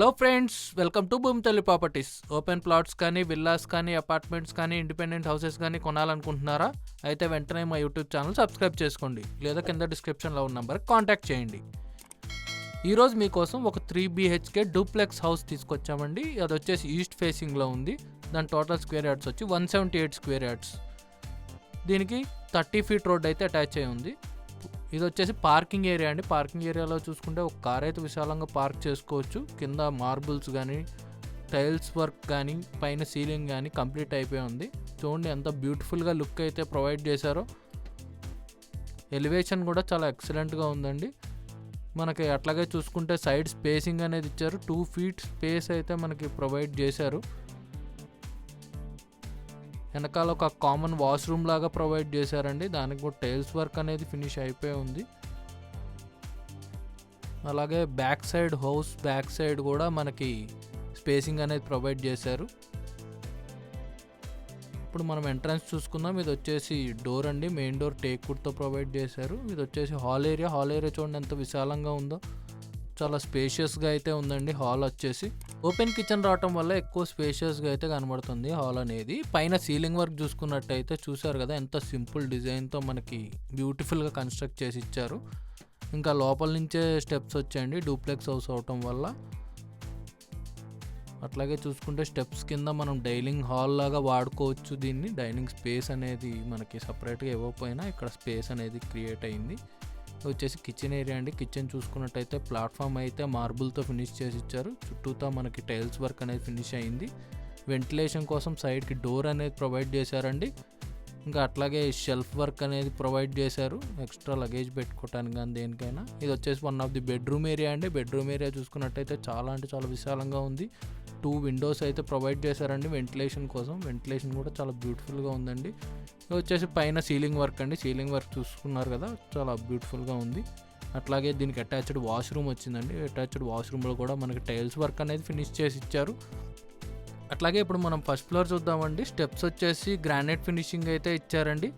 Hello friends welcome to Bhoomi Thalli properties. Open plots కానీ villas కానీ apartments కానీ independent houses కానీ కొనాలనుకుంటున్నారా? అయితే వెంటనే మా యూట్యూబ్ ఛానల్ సబ్స్క్రైబ్ చేసుకోండి. లేదా కింద డిస్క్రిప్షన్లో ఉన్న నెంబర్కి కాంటాక్ట్ చేయండి. ఈరోజు మీకోసం ఒక త్రీ బీహెచ్కే డూప్లెక్స్ హౌస్ తీసుకొచ్చామండి. అది వచ్చేసి ఈస్ట్ ఫేసింగ్లో ఉంది. దాని టోటల్ స్క్వేర్ యార్డ్స్ వచ్చి one seventy eight square yards. దీనికి థర్టీ ఫీట్ రోడ్ అయితే అటాచ్ అయి ఉంది. ఇది వచ్చేసి పార్కింగ్ ఏరియా అండి. పార్కింగ్ ఏరియాలో చూసుకుంటే ఒక కార్ అయితే విశాలంగా పార్క్ చేసుకోవచ్చు. కింద మార్బుల్స్ కానీ టైల్స్ వర్క్ కానీ పైన సీలింగ్ కానీ కంప్లీట్ అయిపోయి ఉంది. చూడండి ఎంత బ్యూటిఫుల్గా లుక్ అయితే ప్రొవైడ్ చేశారో. ఎలివేషన్ కూడా చాలా ఎక్సలెంట్గా ఉందండి. మనకి అట్లాగే చూసుకుంటే సైడ్ స్పేసింగ్ అనేది ఇచ్చారు. టూ ఫీట్ స్పేస్ అయితే మనకి ప్రొవైడ్ చేశారు. వెనకాల ఒక కామన్ వాష్రూమ్ లాగా ప్రొవైడ్ చేశారండి. దానికి కూడా టైల్స్ వర్క్ అనేది ఫినిష్ అయిపోయి ఉంది. అలాగే back side house back side కూడా మనకి స్పేసింగ్ అనేది ప్రొవైడ్ చేశారు. ఇప్పుడు మనం ఎంట్రన్స్ చూసుకుందాం. ఇది వచ్చేసి డోర్ అండి. మెయిన్ డోర్ టేక్వుడ్తో ప్రొవైడ్ చేశారు. ఇది వచ్చేసి హాల్ ఏరియా హాల్ ఏరియా చూడండి ఎంత విశాలంగా ఉందో. చాలా స్పేషియస్గా అయితే ఉందండి. హాల్ వచ్చేసి. ఓపెన్ కిచెన్ రావటం వల్ల ఎక్కువ స్పేషియస్గా అయితే కనబడుతుంది హాల్ అనేది. పైన సీలింగ్ వర్క్ చూసుకున్నట్టయితే చూసారు కదా ఎంత సింపుల్ డిజైన్తో మనకి బ్యూటిఫుల్గా కన్స్ట్రక్ట్ చేసి ఇచ్చారు. ఇంకా లోపల నుంచే స్టెప్స్ వచ్చాయండి డూప్లెక్స్ హౌస్ అవటం వల్ల. అట్లాగే చూసుకుంటే స్టెప్స్ కింద మనం డైనింగ్ హాల్ లాగా వాడుకోవచ్చు దీన్ని. డైనింగ్ స్పేస్ అనేది మనకి సపరేట్గా ఇవ్వకపోయినా ఇక్కడ స్పేస్ అనేది క్రియేట్ అయింది. వచ్చేసి కిచెన్ ఏరియా అండి. కిచెన్ చూసుకున్నట్టయితే ప్లాట్ఫామ్ అయితే మార్బుల్తో ఫినిష్ చేసి ఇచ్చారు. చుట్టూతో మనకి టైల్స్ వర్క్ అనేది ఫినిష్ అయింది. వెంటిలేషన్ కోసం సైడ్కి డోర్ అనేది ప్రొవైడ్ చేశారండి. ఇంకా అట్లాగే షెల్ఫ్ వర్క్ అనేది ప్రొవైడ్ చేశారు. ఎక్స్ట్రా లగేజ్ పెట్టుకోవటానికి కానీ దేనికైనా. ఇది వచ్చేసి one of the bedroom area అండి. బెడ్రూమ్ ఏరియా చూసుకున్నట్టయితే చాలా అంటే చాలా విశాలంగా ఉంది. టూ విండోస్ అయితే ప్రొవైడ్ చేశారండి వెంటిలేషన్ కోసం. వెంటిలేషన్ కూడా చాలా బ్యూటిఫుల్గా ఉందండి. వచ్చేసి పైన సీలింగ్ వర్క్ అండి. సీలింగ్ వర్క్ చూసుకున్నారు కదా చాలా బ్యూటిఫుల్గా ఉంది. అట్లాగే దీనికి అటాచ్డ్ వాష్రూమ్ వచ్చిందండి. అటాచ్డ్ వాష్రూమ్లో కూడా మనకి టైల్స్ వర్క్ అనేది ఫినిష్ చేసి ఇచ్చారు. అట్లాగే ఇప్పుడు మనం ఫస్ట్ ఫ్లోర్ చూద్దామండి. స్టెప్స్ వచ్చేసి గ్రానైట్ ఫినిషింగ్ అయితే ఇచ్చారండి.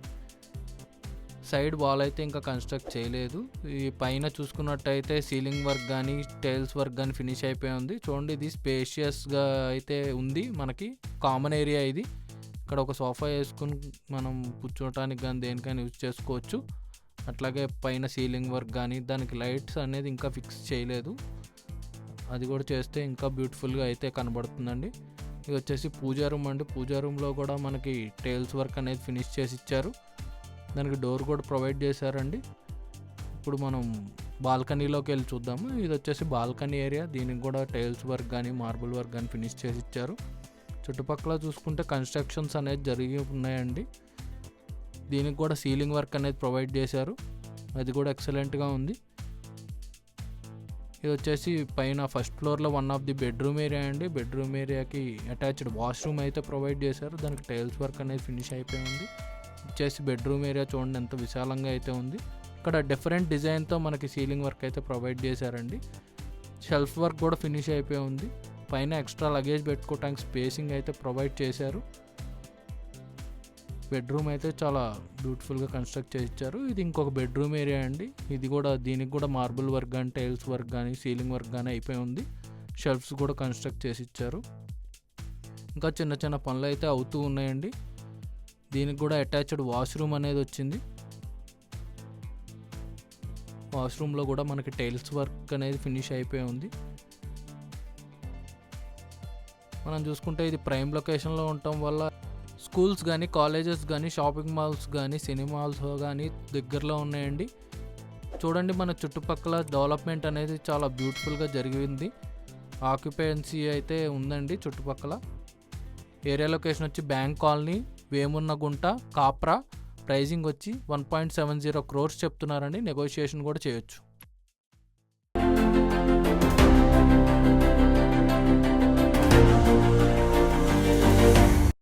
సైడ్ వాల్ అయితే ఇంకా కన్స్ట్రక్ట్ చేయలేదు. ఈ పైన చూసుకున్నట్టయితే సీలింగ్ వర్క్ కానీ టైల్స్ వర్క్ కానీ ఫినిష్ అయిపోయి ఉంది. చూడండి ఇది స్పేషియస్గా అయితే ఉంది మనకి. కామన్ ఏరియా ఇది. ఇక్కడ ఒక సోఫా వేసుకుని మనం కూర్చోవటానికి కానీ దేనికైనా యూజ్ చేసుకోవచ్చు. అట్లాగే పైన సీలింగ్ వర్క్ కానీ దానికి లైట్స్ అనేది ఇంకా ఫిక్స్ చేయలేదు. అది కూడా చేస్తే ఇంకా బ్యూటిఫుల్గా అయితే కనబడుతుందండి. ఇది వచ్చేసి పూజా రూమ్ అండి. పూజా రూమ్లో కూడా మనకి టైల్స్ వర్క్ అనేది ఫినిష్ చేసి ఇచ్చారు. దానికి డోర్ కూడా ప్రొవైడ్ చేశారండి. ఇప్పుడు మనం బాల్కనీలోకి వెళ్ళి చూద్దాము. ఇది వచ్చేసి బాల్కనీ ఏరియా. దీనికి కూడా టైల్స్ వర్క్ కానీ మార్బుల్ వర్క్ కానీ ఫినిష్ చేసి ఇచ్చారు. చుట్టుపక్కల చూసుకుంటే కన్స్ట్రక్షన్స్ అనేది జరిగి ఉన్నాయండి. దీనికి కూడా సీలింగ్ వర్క్ అనేది ప్రొవైడ్ చేశారు. అది కూడా ఎక్సలెంట్గా ఉంది. ఇది వచ్చేసి పైన ఫస్ట్ ఫ్లోర్లో one of the bedroom area అండి. బెడ్రూమ్ ఏరియాకి అటాచ్డ్ వాష్రూమ్ అయితే ప్రొవైడ్ చేశారు. దానికి టైల్స్ వర్క్ అనేది ఫినిష్ అయిపోయింది. వచ్చేసి బెడ్రూమ్ ఏరియా చూడండి ఎంత విశాలంగా అయితే ఉంది. ఇక్కడ డిఫరెంట్ డిజైన్తో మనకి సీలింగ్ వర్క్ అయితే ప్రొవైడ్ చేశారండి. షెల్ఫ్ వర్క్ కూడా ఫినిష్ అయిపోయి ఉంది. పైన ఎక్స్ట్రా లగేజ్ పెట్టుకోవడానికి స్పేసింగ్ అయితే ప్రొవైడ్ చేశారు. బెడ్రూమ్ అయితే చాలా బ్యూటిఫుల్గా కన్స్ట్రక్ట్ చేసి ఇచ్చారు ఇది ఇంకొక బెడ్రూమ్ ఏరియా అండి. ఇది కూడా దీనికి కూడా మార్బుల్ వర్క్ కానీ టైల్స్ వర్క్ కానీ సీలింగ్ వర్క్ కానీ అయిపోయి ఉంది. షెల్ఫ్స్ కూడా కన్స్ట్రక్ట్ చేసి ఇచ్చారు. ఇంకా చిన్న చిన్న పనులు అయితే అవుతూ ఉన్నాయండి. దీనికి కూడా అటాచ్డ్ వాష్రూమ్ అనేది వచ్చింది. వాష్రూమ్లో కూడా మనకి టైల్స్ వర్క్ అనేది ఫినిష్ అయిపోయి ఉంది. మనం చూసుకుంటే ఇది ప్రైమ్ లొకేషన్లో ఉండటం వల్ల స్కూల్స్ కానీ కాలేజెస్ కానీ షాపింగ్ మాల్స్ కానీ సినిమాల్స్ కానీ దగ్గరలో ఉన్నాయండి. చూడండి మన చుట్టుపక్కల డెవలప్మెంట్ అనేది చాలా బ్యూటిఫుల్గా జరిగింది. ఆక్యుపెన్సీ అయితే ఉందండి చుట్టుపక్కల. ఏరియా లొకేషన్ వచ్చి బ్యాంక్ కాలనీ వేమున్న గుంట కాప్రా ప్రైజింగ్ వచ్చి one point seven zero crores చెప్తున్నారండి నెగోషియేషన్ కూడా చేయొచ్చు.